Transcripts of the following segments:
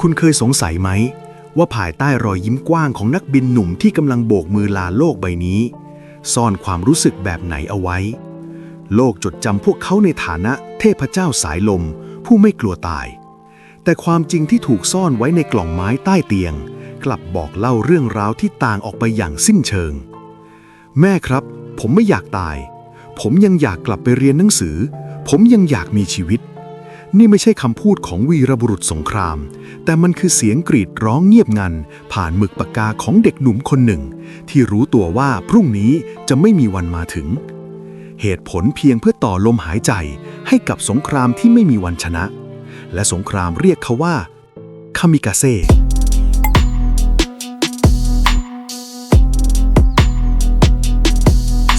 คุณเคยสงสัยไหม ว่าภายใต้รอยยิ้มกว้างของนักบินหนุ่มที่กำลังโบกมือลาโลกใบนี้ ซ่อนความรู้สึกแบบไหนเอาไว้ โลกจดจำพวกเขาในฐานะเทพเจ้าสายลม ผู้ไม่กลัวตาย แต่ความจริงที่ถูกซ่อนไว้ในกล่องไม้ใต้เตียง กลับบอกเล่าเรื่องราวที่ต่างออกไปอย่างสิ้นเชิง แม่ครับ ผมไม่อยากตาย ผมยังอยากกลับไปเรียนหนังสือ ผมยังอยากมีชีวิต นี่ไม่ใช่คำพูดของวีรบุรุษสงคราม แต่มันคือเสียงกรีดร้องเงียบงัน ผ่านหมึกปากกาของเด็กหนุ่มคนหนึ่ง ที่รู้ตัวว่าพรุ่งนี้จะไม่มีวันมาถึง เหตุผลเพียงเพื่อต่อลมหายใจให้กับสงครามที่ไม่มีวันชนะ และสงครามเรียกเขาว่าคามิกาเซ่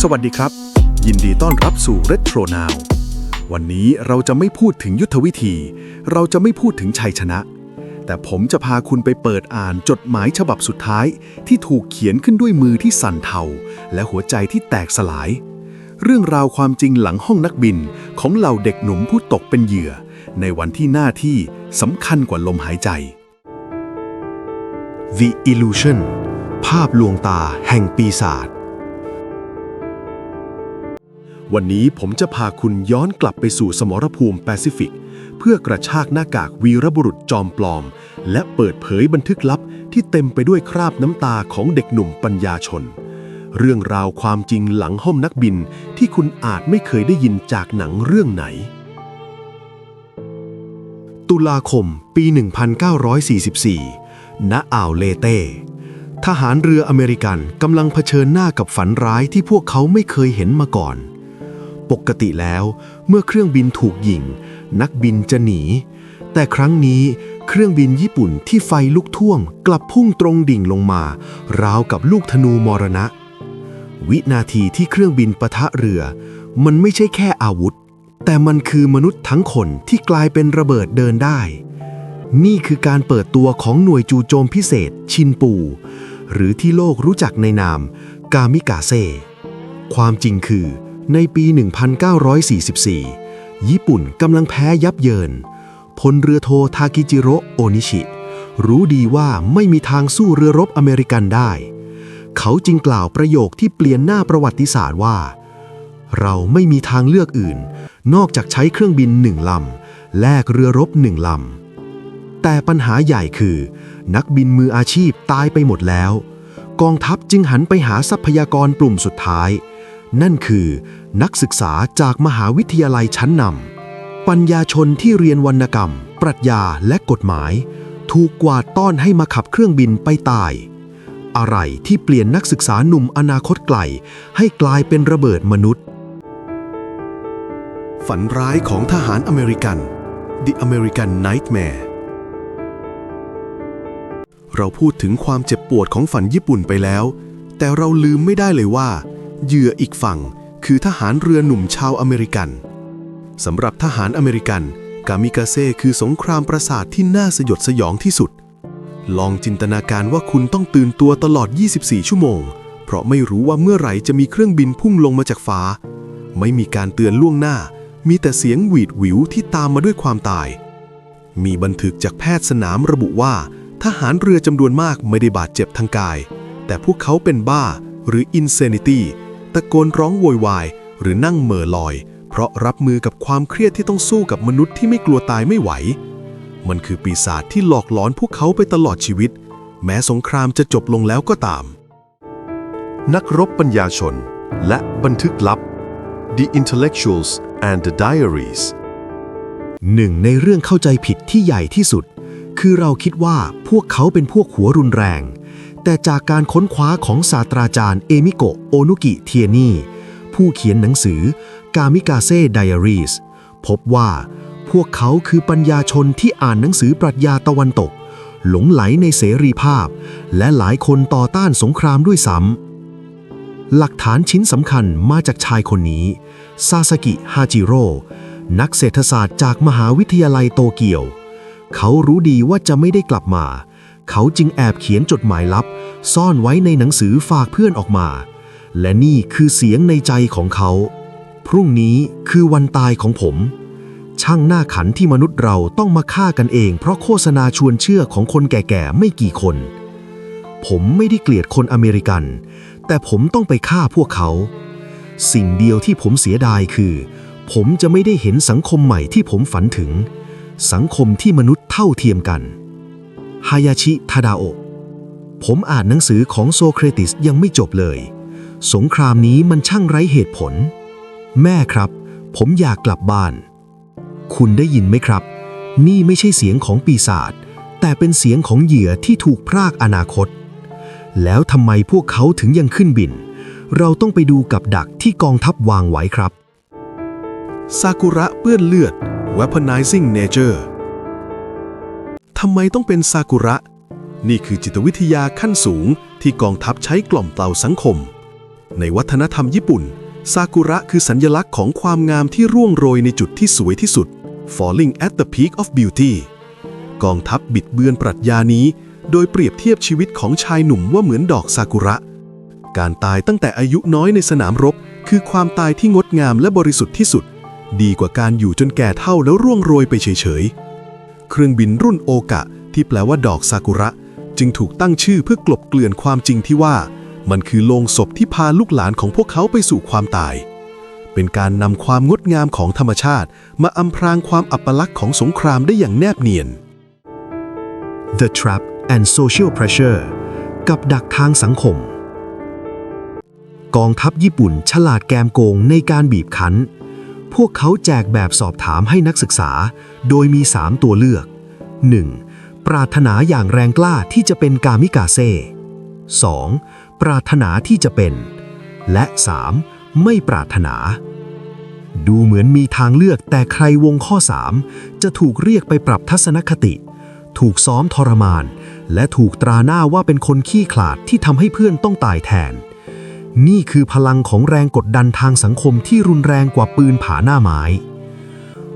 สวัสดีครับ ยินดีต้อนรับสู่ Retro Now วันนี้เราจะไม่พูดถึงยุทธวิธี เราจะไม่พูดถึงชัยชนะ แต่ผมจะพาคุณไปเปิดอ่านจดหมายฉบับสุดท้าย ที่ถูกเขียนขึ้นด้วยมือที่สั่นเทา และหัวใจที่แตกสลาย เรื่องราวความจริงหลังห้องนักบินของเหล่าเด็กหนุ่มผู้ตกเป็นเหยื่อ ในวันที่หน้าที่สำคัญกว่าลมหายใจ The Illusion ภาพลวงตาแห่งปีศาจ วันนี้ผมจะพาคุณย้อนกลับไปสู่สมรภูมิแปซิฟิก เพื่อกระชากหน้ากากวีรบุรุษจอมปลอม และเปิดเผยบันทึกลับที่เต็มไปด้วยคราบน้ำตาของเด็กหนุ่มปัญญาชน เรื่องราวความจริงหลังห้องนักบินที่คุณอาจไม่เคยได้ยินจากหนังเรื่องไหน ตุลาคมปี 1944 ณ อ่าวเลเต้ทหารเรืออเมริกันกำลังเผชิญหน้ากับฝันร้ายที่พวกเขาไม่เคยเห็นมาก่อน ปกติแล้ว เมื่อเครื่องบินถูกยิง นักบินจะหนี แต่ครั้งนี้เครื่องบินญี่ปุ่นที่ไฟลุกท่วม กลับพุ่งตรงดิ่งลงมา ราวกับลูกธนูมรณะ วินาทีที่เครื่องบินปะทะเรือ มันไม่ใช่แค่อาวุธ แต่มันคือมนุษย์ทั้งคนที่กลายเป็นระเบิดเดินได้ นี่คือการเปิดตัวของหน่วยจูโจมพิเศษ ชินปู หรือที่โลกรู้จักในนาม กามิกาเซ่ความจริงคือ ในปี 1944 ญี่ปุ่นกำลังแพ้ยับเยิน พลเรือโททากิจิโรโอนิชิ รู้ดีว่าไม่มีทางสู้เรือรบอเมริกันได้ เขาจึงกล่าวประโยคที่เปลี่ยนหน้าประวัติศาสตร์ว่า เราไม่มีทางเลือกอื่น นอกจากใช้เครื่องบินหนึ่งลำแลกเรือรบหนึ่งลำ แต่ปัญหาใหญ่คือ นักบินมืออาชีพตายไปหมดแล้ว กองทัพจึงหันไปหาทรัพยากรกลุ่มสุดท้าย นั่นคือนักศึกษาจากมหาวิทยาลัยชั้นนำปัญญาชนที่เรียนวรรณกรรม ปรัชญาและกฎหมาย ถูกกวาดต้อนให้มาขับเครื่องบินไปตาย อะไรที่เปลี่ยนนักศึกษาหนุ่มอนาคตไกล ให้กลายเป็นระเบิดมนุษย์ ฝันร้ายของทหารอเมริกัน The American Nightmare เราพูดถึงความเจ็บปวดของฝันญี่ปุ่นไปแล้ว แต่เราลืมไม่ได้เลยว่า เหยื่ออีกฝั่งคือทหารเรือหนุ่มชาวอเมริกันสำหรับทหารอเมริกัน กามิกาเซ่คือสงครามประสาทที่น่าสยดสยองที่สุด ลองจินตนาการว่าคุณต้องตื่นตัวตลอด 24 ชั่วโมง เพราะไม่รู้ว่าเมื่อไหร่จะมีเครื่องบินพุ่งลงมาจากฟ้า ไม่มีการเตือนล่วงหน้า มีแต่เสียงหวีดหวิวที่ตามมาด้วยความตาย มีบันทึกจากแพทย์สนามระบุว่า ทหารเรือจำนวนมากไม่ได้บาดเจ็บทางกาย แต่พวกเขาเป็นบ้าหรือ insanity ตะโกนร้องโวยวาย หรือนั่งเหม่อลอย เพราะรับมือกับความเครียดที่ต้องสู้กับมนุษย์ที่ไม่กลัวตายไม่ไหว มันคือปีศาจที่หลอกหลอนพวกเขาไปตลอดชีวิต แม้สงครามจะจบลงแล้วก็ตาม นักรบปัญญาชน และบันทึกลับ The Intellectuals and the Diaries หนึ่งในเรื่องเข้าใจผิดที่ใหญ่ที่สุด คือเราคิดว่าพวกเขาเป็นพวกหัวรุนแรง แต่จากการค้นคว้าของศาสตราจารย์เอมิโกะโอนุกิเทียนีผู้เขียนหนังสือกามิกาเซ่ไดอารีสพบว่าพวกเขาคือปัญญาชนที่อ่านหนังสือปรัชญาตะวันตก หลงไหลในเสรีภาพ และหลายคนต่อต้านสงครามด้วยซ้ำหลักฐานชิ้นสำคัญมาจากชายคนนี้ซาสกิฮาจิโร่นักเศรษฐศาสตร์จากมหาวิทยาลัยโตเกียว เขารู้ดีว่าจะไม่ได้กลับมา เขาจึงแอบเขียนจดหมายลับ ซ่อนไว้ในหนังสือฝากเพื่อนออกมา และนี่คือเสียงในใจของเขา พรุ่งนี้คือวันตายของผม ช่างหน้าขันที่มนุษย์เราต้องมาฆ่ากันเอง เพราะโฆษณาชวนเชื่อของคนแก่ๆไม่กี่คน ผมไม่ได้เกลียดคนอเมริกัน แต่ผมต้องไปฆ่าพวกเขา สิ่งเดียวที่ผมเสียดายคือ ผมจะไม่ได้เห็นสังคมใหม่ที่ผมฝันถึง สังคมที่มนุษย์เท่าเทียมกัน ฮายาชิ ทาดาโอะผมอ่านหนังสือของโซเครติสยังไม่จบเลย สงครามนี้มันช่างไร้เหตุผล แม่ครับ ผมอยากกลับบ้าน คุณได้ยินไหมครับ นี่ไม่ใช่เสียงของปีศาจ แต่เป็นเสียงของเหยื่อที่ถูกพรากอนาคต แล้วทำไมพวกเขาถึงยังขึ้นบิน เราต้องไปดูกับดักที่กองทัพวางไว้ครับ ซากุระเปื้อนเลือด weaponizing nature ทำไมต้องเป็นซากุระ นี่คือจิตวิทยาขั้นสูงที่กองทัพใช้กล่อมเกลาสังคม ในวัฒนธรรมญี่ปุ่น ซากุระคือสัญญลักษณ์ของความงามที่ร่วงโรยในจุดที่สวยที่สุด falling at the peak of beauty กองทัพบิดเบือนปรัชญานี้ โดยเปรียบเทียบชีวิตของชายหนุ่มว่าเหมือนดอกซากุระ การตายตั้งแต่อายุน้อยในสนามรบ คือความตายที่งดงามและบริสุทธิ์ที่สุด ดีกว่าการอยู่จนแก่เท่าแล้วร่วงโรยไปเฉยๆ เครื่องบินรุ่นโอกะ ที่แปลว่าดอกซากุระ จึงถูกตั้งชื่อเพื่อกลบเกลื่อนความจริงที่ว่า มันคือโลงศพที่พาลูกหลานของพวกเขาไปสู่ความตาย เป็นการนำความงดงามของธรรมชาติ มาอำพรางความอัปลักษณ์ของสงครามได้อย่างแนบเนียน The Trap and Social Pressure กับดักทางสังคม กองทัพญี่ปุ่นฉลาดแกมโกงในการบีบคั้น พวกเขาแจกแบบสอบถามให้นักศึกษา โดยมี 3 ตัวเลือก 1. ปรารถนาอย่างแรงกล้าที่จะเป็นกามิกาเซ่ 2. ปรารถนาที่จะเป็น และ 3. ไม่ปรารถนา ดูเหมือนมีทางเลือกแต่ใครวงข้อ 3 จะถูกเรียกไปปรับทัศนคติ ถูกซ้อมทรมาน และถูกตราหน้าว่าเป็นคนขี้ขลาดที่ทำให้เพื่อนต้องตายแทน นี่คือพลังของแรงกดดันทางสังคมที่รุนแรงกว่าปืนผาหน้าไม้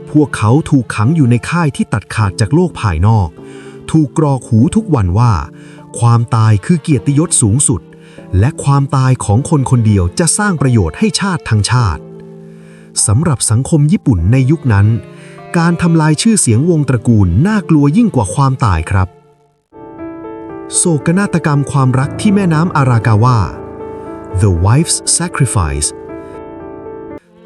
พวกเขาถูกขังอยู่ในค่ายที่ตัดขาดจากโลกภายนอก ถูกกรอกหูทุกวันว่า ความตายคือเกียรติยศสูงสุด และความตายของคนคนเดียวจะสร้างประโยชน์ให้ชาติทั้งชาติ สำหรับสังคมญี่ปุ่นในยุคนั้น การทำลายชื่อเสียงวงตระกูลน่ากลัวยิ่งกว่าความตายครับ โศกนาฏกรรมความรักที่แม่น้ำอารากาวา The Wife's Sacrifice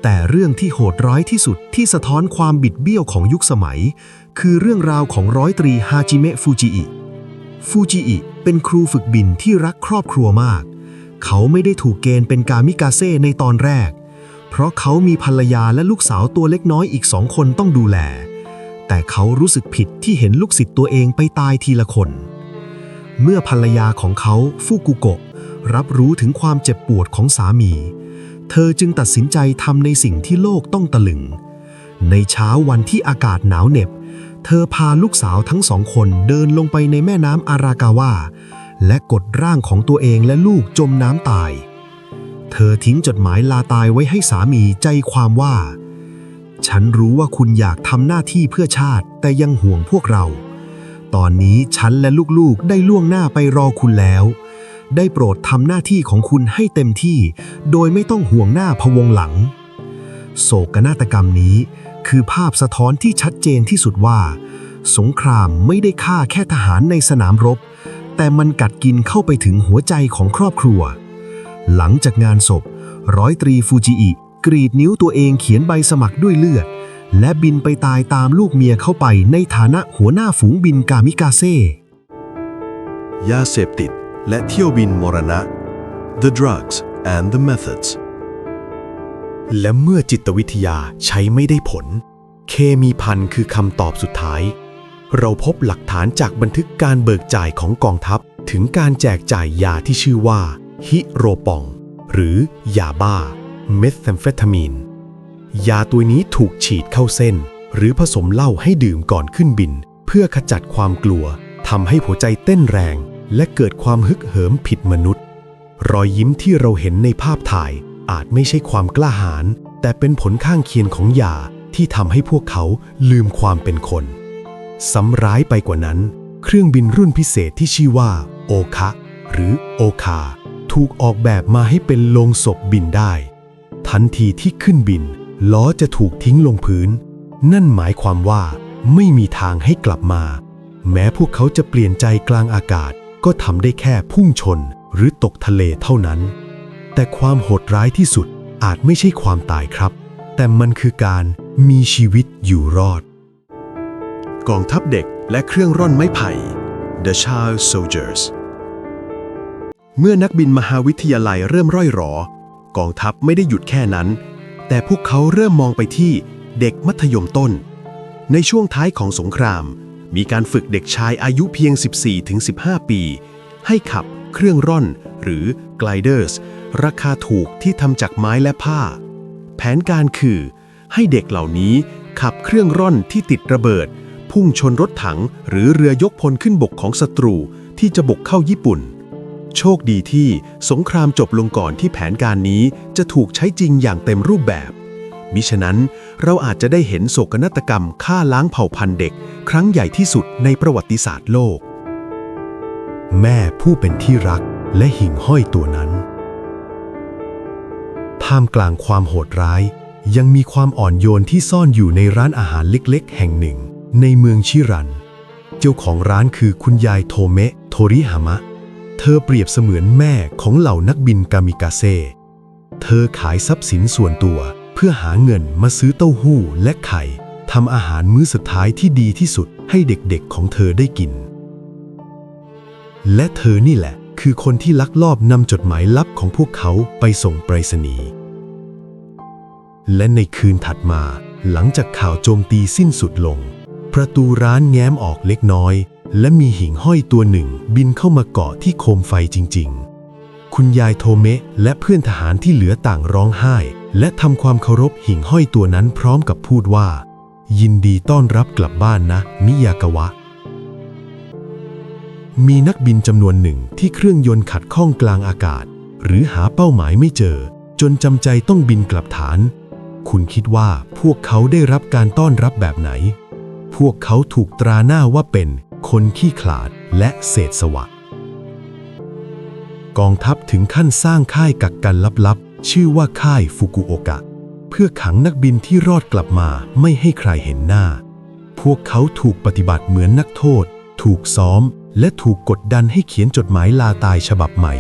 แต่เรื่องที่โหดร้ายที่สุดที่สะท้อนความบิดเบี้ยวของยุคสมัย คือเรื่องราวของร้อยตรีฮาจิเมะฟูจิอิฟูจิอิเป็นครูฝึกบินที่รักครอบครัวมาก เขาไม่ได้ถูกเกณฑ์เป็นกามิกาเซ่ในตอนแรก เพราะเขามีภรรยาและลูกสาวตัวเล็กน้อยอีกสองคนต้องดูแล แต่เขารู้สึกผิดที่เห็นลูกศิษย์ตัวเองไปตายทีละคน เมื่อภรรยาของเขาฟูกุโกะ รับรู้ถึงความเจ็บปวดของสามี เธอจึงตัดสินใจทำในสิ่งที่โลกต้องตะลึง ในเช้าวันที่อากาศหนาวเหน็บ เธอพาลูกสาวทั้งสองคนเดินลงไปในแม่น้ำอารากาวาและกดร่างของตัวเองและลูกจมน้ำตาย เธอทิ้งจดหมายลาตายไว้ให้สามีใจความว่า ฉันรู้ว่าคุณอยากทำหน้าที่เพื่อชาติแต่ยังห่วงพวกเรา ตอนนี้ฉันและลูกๆได้ล่วงหน้าไปรอคุณแล้ว ได้โปรดทำหน้าที่ของคุณให้เต็มที่ โดยไม่ต้องห่วงหน้าพะวงหลัง โศกนาฏกรรมนี้ คือภาพสะท้อนที่ชัดเจนที่สุดว่า สงครามไม่ได้ฆ่าแค่ทหารในสนามรบ แต่มันกัดกินเข้าไปถึงหัวใจของครอบครัว หลังจากงานศพ ร้อยตรีฟูจิอิกรีดนิ้วตัวเองเขียนใบสมัครด้วยเลือด และบินไปตายตามลูกเมียเข้าไปในฐานะหัวหน้าฝูงบินกามิกาเซ่ยาเสพติด และเที่ยวบินมรณะ The Drugs and the Methods และเมื่อจิตวิทยาใช้ไม่ได้ผล เคมีพันคือคำตอบสุดท้าย เราพบหลักฐานจากบันทึกการเบิกจ่ายของกองทัพ ถึงการแจกจ่ายยาที่ชื่อว่า ฮิโรปอง หรือยาบ้า เมทแอมเฟตามีน ยาตัวนี้ถูกฉีดเข้าเส้น หรือผสมเหล้าให้ดื่มก่อนขึ้นบิน เพื่อขจัดความกลัวทำให้หัวใจเต้นแรง และเกิดความฮึกเหิมผิดมนุษย์ รอยยิ้มที่เราเห็นในภาพถ่ายอาจไม่ใช่ความกล้าหาญแต่เป็นผลข้างเคียงของยาที่ทำให้พวกเขาลืมความเป็นคนซ้ำร้ายไปกว่านั้น เครื่องบินรุ่นพิเศษที่ชื่อว่าโอคะหรือโอคา ถูกออกแบบมาให้เป็นโลงศพบินได้ ทันทีที่ขึ้นบิน ล้อจะถูกทิ้งลงพื้น นั่นหมายความว่าไม่มีทางให้กลับมา แม้พวกเขาจะเปลี่ยนใจกลางอากาศ ก็ทำได้แค่พุ่งชนหรือตกทะเลเท่านั้น แต่ความโหดร้ายที่สุดอาจไม่ใช่ความตายครับ แต่มันคือการมีชีวิตอยู่รอด กองทัพเด็กและเครื่องร่อนไม้ไผ่ The Child Soldiers เมื่อนักบินมหาวิทยาลัยเริ่มร่อยหรอ กองทัพไม่ได้หยุดแค่นั้น แต่พวกเขาเริ่มมองไปที่เด็กมัธยมต้น ในช่วงท้ายของสงคราม มีการฝึกเด็กชายอายุเพียง 14-15 ปี ให้ขับเครื่องร่อน หรือ gliders ราคาถูกที่ทำจากไม้และผ้า แผนการคือ ให้เด็กเหล่านี้ขับเครื่องร่อนที่ติดระเบิด พุ่งชนรถถังหรือเรือยกพลขึ้นบกของศัตรูที่จะบุกเข้าญี่ปุ่น โชคดีที่สงครามจบลงก่อนที่แผนการนี้จะถูกใช้จริงอย่างเต็มรูปแบบ มิฉะนั้น เราอาจจะได้เห็นโศกนาฏกรรมฆ่าล้างเผ่าพันธุ์เด็ก ครั้งใหญ่ที่สุดในประวัติศาสตร์โลก แม่ผู้เป็นที่รักและหิ่งห้อยตัวนั้น ท่ามกลางความโหดร้าย ยังมีความอ่อนโยนที่ซ่อนอยู่ในร้านอาหารเล็กๆ แห่งหนึ่ง ในเมืองชิรัน เจ้าของร้านคือคุณยายโทเมะโทริฮามะ เธอเปรียบเสมือนแม่ของเหล่านักบินกามิกาเซ่ เธอขายทรัพย์สินส่วนตัว เพื่อหาเงินมาซื้อเต้าหู้และไข่ทำอาหารมื้อสุดท้ายที่ดีที่สุดให้เด็กๆของเธอได้กิน และเธอนี่แหละ คือคนที่ลักลอบนำจดหมายลับของพวกเขาไปส่งไปรษณีย์และในคืนถัดมา หลังจากข่าวโจมตีสิ้นสุดลง ประตูร้านแง้มออกเล็กน้อย และมีหิ่งห้อยตัวหนึ่งบินเข้ามาเกาะที่โคมไฟจริง ๆ คุณยายโทเมะและเพื่อนทหารที่เหลือต่างร้องไห้ และทำความเคารพหิ่งห้อยตัวนั้นพร้อมกับพูดว่า ยินดีต้อนรับกลับบ้านนะ มิยากาวะ มีนักบินจำนวนหนึ่งที่เครื่องยนต์ขัดข้องกลางอากาศ หรือหาเป้าหมายไม่เจอ จนจำใจต้องบินกลับฐาน คุณคิดว่าพวกเขาได้รับการต้อนรับแบบไหน พวกเขาถูกตราหน้าว่าเป็นคนขี้ขลาดและเศษสวะกองทัพถึงขั้นสร้างค่ายกักกันลับๆ ชื่อว่าค่ายฟุกุโอกะ เพื่อขังนักบินที่รอดกลับมาไม่ให้ใครเห็นหน้า พวกเขาถูกปฏิบัติเหมือนนักโทษ ถูกซ้อม และถูกกดดันให้เขียนจดหมายลาตายฉบับใหม่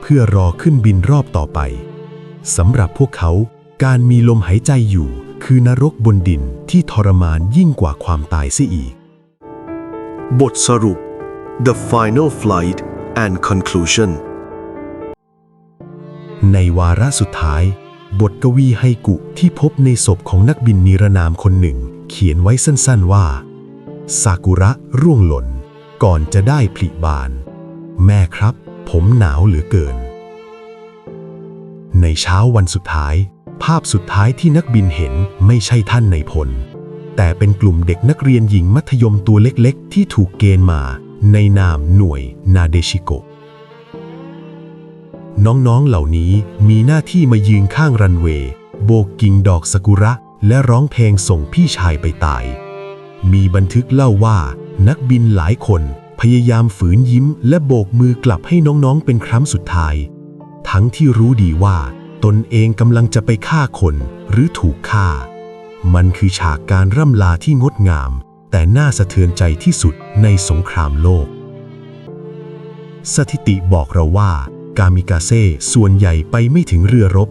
เพื่อรอขึ้นบินรอบต่อไปสำหรับพวกเขาการมีลมหายใจอยู่คือนรกบนดินที่ทรมานยิ่งกว่าความตายเสียอีก บทสรุป The Final Flight and Conclusion ในวาระสุดท้าย บทกวีไฮกุที่พบในศพของนักบินนิรนามคนหนึ่ง เขียนไว้สั้นๆว่า ซากุระร่วงหล่น ก่อนจะได้ผลิบาน แม่ครับ ผมหนาวเหลือเกิน ในเช้าวันสุดท้าย ภาพสุดท้ายที่นักบินเห็นไม่ใช่ท่านในพล แต่เป็นกลุ่มเด็กนักเรียนหญิงมัธยมตัวเล็กๆ ที่ถูกเกณฑ์มา ในนามหน่วยนาเดชิโก น้องๆเหล่านี้มีหน้าที่มายืนข้างรันเวย์โบกกิ่งดอกซากุระ และร้องเพลงส่งพี่ชายไปตาย มีบันทึกเล่าว่า นักบินหลายคนพยายามฝืนยิ้ม และโบกมือกลับให้น้องๆเป็นครั้งสุดท้าย ทั้งที่รู้ดีว่า ตนเองกำลังจะไปฆ่าคนหรือถูกฆ่า มันคือฉากการร่ำลาที่งดงาม แต่น่าสะเทือนใจที่สุดในสงครามโลก สถิติบอกเราว่า กามิกาเซ่ส่วนใหญ่ไปไม่ถึงเรือรบ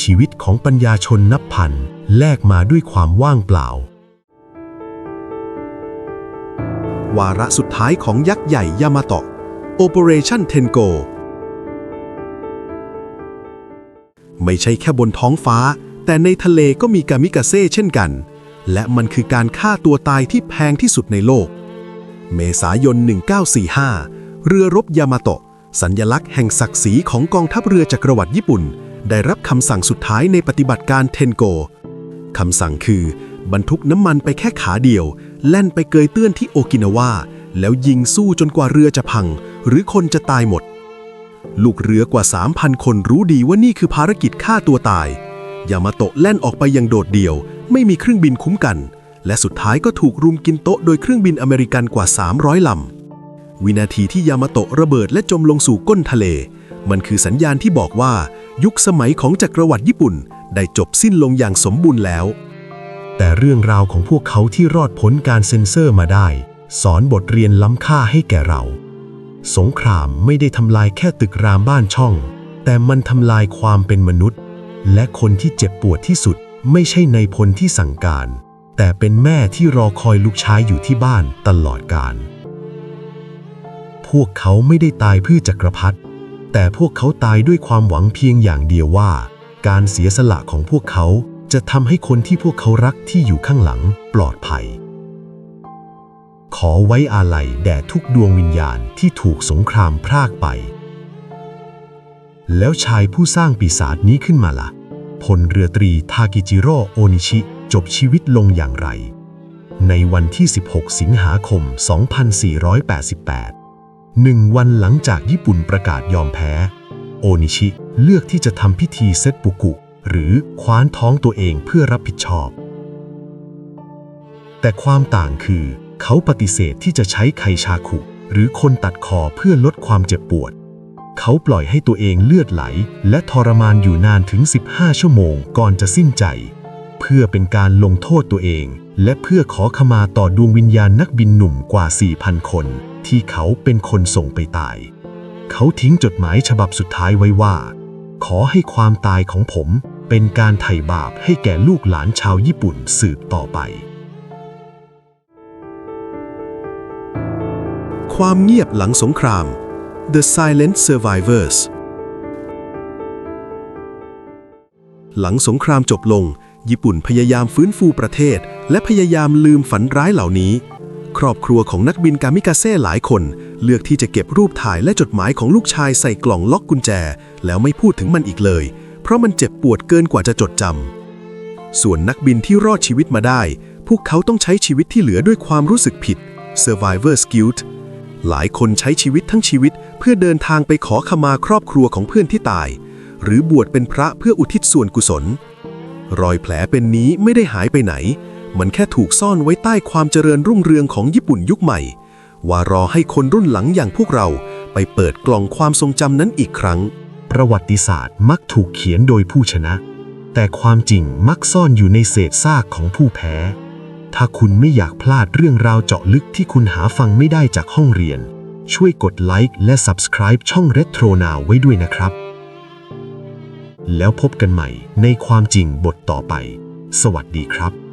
ชีวิตของปัญญาชนนับพันแลกมาด้วยความว่างเปล่า วาระสุดท้ายของยักษ์ใหญ่ยามาโตะ Operation Tengo ไม่ใช่แค่บนท้องฟ้า แต่ในทะเลก็มีกามิกาเซ่เช่นกัน และมันคือการฆ่าตัวตายที่แพงที่สุดในโลก เมษายน 1945 เรือรบยามาโตะ สัญญลักษณ์แห่งศักดิ์ศรีของกองทัพเรือจักรวรรดิญี่ปุ่น ได้รับคำสั่งสุดท้ายในปฏิบัติการเทนโก คำสั่งคือ บรรทุกน้ำมันไปแค่ขาเดียว แล่นไปเกยเตื้อนที่โอกินาวาแล้วยิงสู้จนกว่าเรือจะพัง หรือคนจะตายหมด ลูกเรือกว่า 3,000 คนรู้ดีว่านี่คือภารกิจฆ่าตัวตาย ยามาโตะแล่นออกไปอย่างโดดเดี่ยว ไม่มีเครื่องบินคุ้มกัน และสุดท้ายก็ถูกรุมกินโต๊ะโดยเครื่องบินอเมริกันกว่า 300ลำ วินาทีที่ยามาโตะระเบิดและจมลงสู่ก้นทะเล มันคือสัญญาณที่บอกว่า ยุคสมัยของจักรวรรดิญี่ปุ่น ได้จบสิ้นลงอย่างสมบูรณ์แล้ว แต่เรื่องราวของพวกเขาที่รอดพ้นการเซ็นเซอร์มาได้ สอนบทเรียนล้ำค่าให้แก่เรา สงครามไม่ได้ทำลายแค่ตึกรามบ้านช่อง แต่มันทำลายความเป็นมนุษย์ และคนที่เจ็บปวดที่สุด ไม่ใช่ในพลที่สั่งการ แต่เป็นแม่ที่รอคอยลูกชายอยู่ที่บ้านตลอดกาล พวกเขาไม่ได้ตายเพื่อจักรพรรดิแต่พวกเขาตายด้วยความหวังเพียงอย่างเดียวว่า การเสียสละของพวกเขาจะทำให้คนที่พวกเขารักที่อยู่ข้างหลังปลอดภัย ขอไว้อาลัยแด่ทุกดวงวิญญาณที่ถูกสงครามพรากไป แล้วชายผู้สร้างปีศาจนี้ขึ้นมาละ่ะพลเรือตรีทากิจิโร่โอนิชิ จบชีวิตลงอย่างไร ในวันที่ 16 สิงหาคม 2488 หนึ่งวันหลังจากญี่ปุ่นประกาศยอมแพ้ โอนิชิเลือกที่จะทำพิธีเซตปุกุ หรือคว้านท้องตัวเองเพื่อรับผิดชอบ แต่ความต่างคือ เขาปฏิเสธที่จะใช้ไคชาคุ หรือคนตัดคอเพื่อลดความเจ็บปวด เขาปล่อยให้ตัวเองเลือดไหล และทรมานอยู่นานถึง 15 ชั่วโมงก่อนจะสิ้นใจ เพื่อเป็นการลงโทษตัวเอง และเพื่อขอขมาต่อดวงวิญญาณนักบินหนุ่มกว่า 4,000 คน ที่เขาเป็นคนส่งไปตาย เขาทิ้งจดหมายฉบับสุดท้ายไว้ว่า ขอให้ความตายของผมเป็นการไถ่บาปให้แก่ลูกหลานชาวญี่ปุ่นสืบต่อไป ความเงียบหลังสงคราม The Silent Survivors หลังสงครามจบลง ญี่ปุ่นพยายามฟื้นฟูประเทศ และพยายามลืมฝันร้ายเหล่านี้ ครอบครัวของนักบินกามิกาเซ่หลายคน เลือกที่จะเก็บรูปถ่ายและจดหมายของลูกชายใส่กล่องล็อกกุญแจ แล้วไม่พูดถึงมันอีกเลย เพราะมันเจ็บปวดเกินกว่าจะจดจำส่วนนักบินที่รอดชีวิตมาได้ พวกเขาต้องใช้ชีวิตที่เหลือด้วยความรู้สึกผิด Survivor's Guilt หลายคนใช้ชีวิตทั้งชีวิต เพื่อเดินทางไปขอขมาครอบครัวของเพื่อนที่ตาย หรือบวชเป็นพระเพื่ออุทิศส่วนกุศล รอยแผลเป็นนี้ไม่ได้หายไปไหน มันแค่ถูกซ่อนไว้ใต้ความเจริญรุ่งเรืองของญี่ปุ่นยุคใหม่ ว่ารอให้คนรุ่นหลังอย่างพวกเราไปเปิดกล่องความทรงจำนั้นอีกครั้ง ประวัติศาสตร์มักถูกเขียนโดยผู้ชนะ แต่ความจริงมักซ่อนอยู่ในเศษซากของผู้แพ้ ถ้าคุณไม่อยากพลาดเรื่องราวเจาะลึกที่คุณหาฟังไม่ได้จากห้องเรียน ช่วยกดไลค์และ Subscribe ช่อง Retro Now ไว้ด้วยนะครับ แล้วพบกันใหม่ในความจริงบทต่อไป สวัสดีครับ